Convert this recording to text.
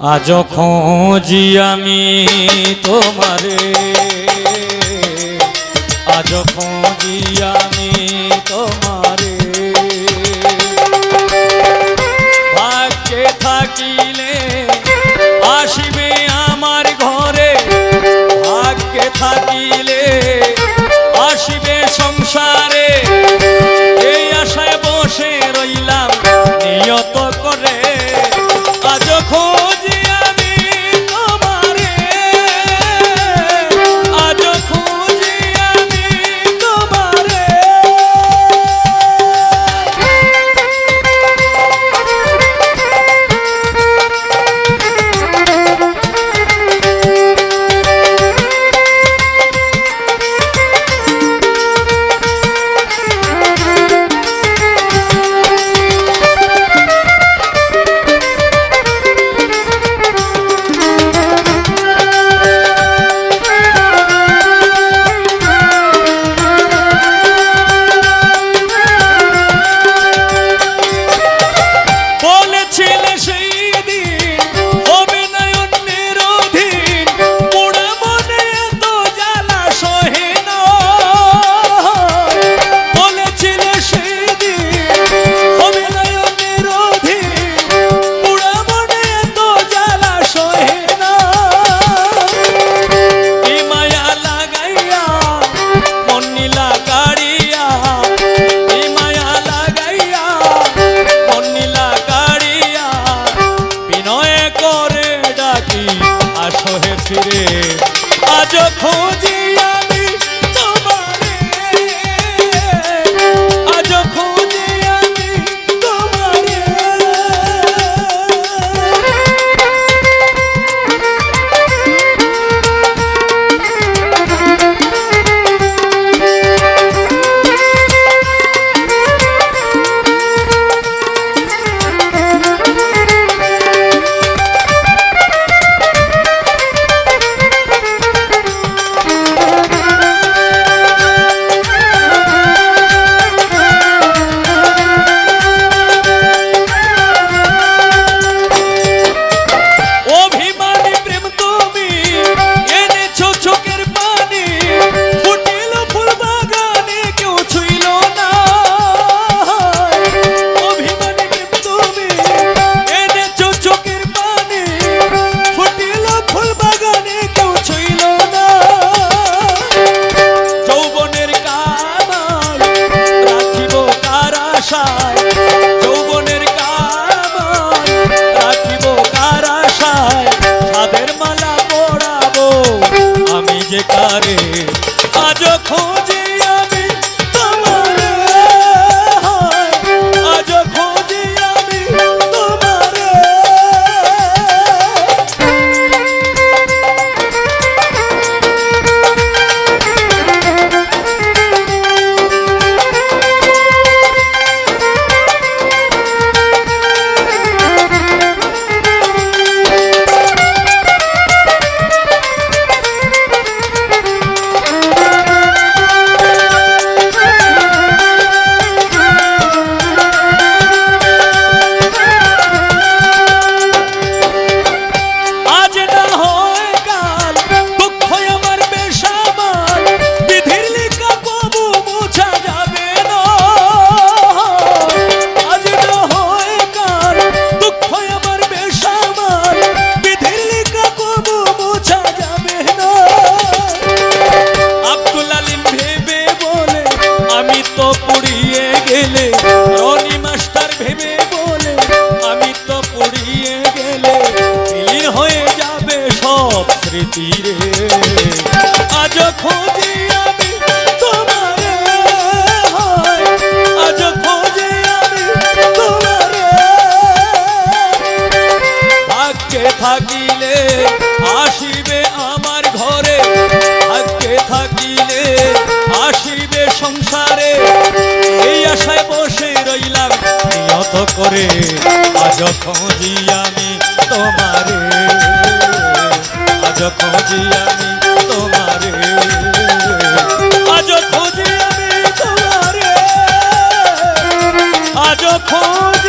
আজ খোঁজি আমি তোমারে। আজ খোঁজি আমি তোমারে। ভাগ্যে থাকিলে আসিবে আমার ঘরে। ভাগ্যে থাকিলে আসিবে পুড়িয়ে গেলে, রনি মাস্টার ভেবে বলে আমি তো গেলে, বিলীন হয়ে যাবে সব আজ থাকিলে আসিবে সংসারে, এই আশায় বসে রইলাম নিয়ত করে। আজ খোঁজি আমি তোমার, আজ খোঁজি আমি তোমার, আজ খোঁজি আমি তোমার, আজ খোঁজ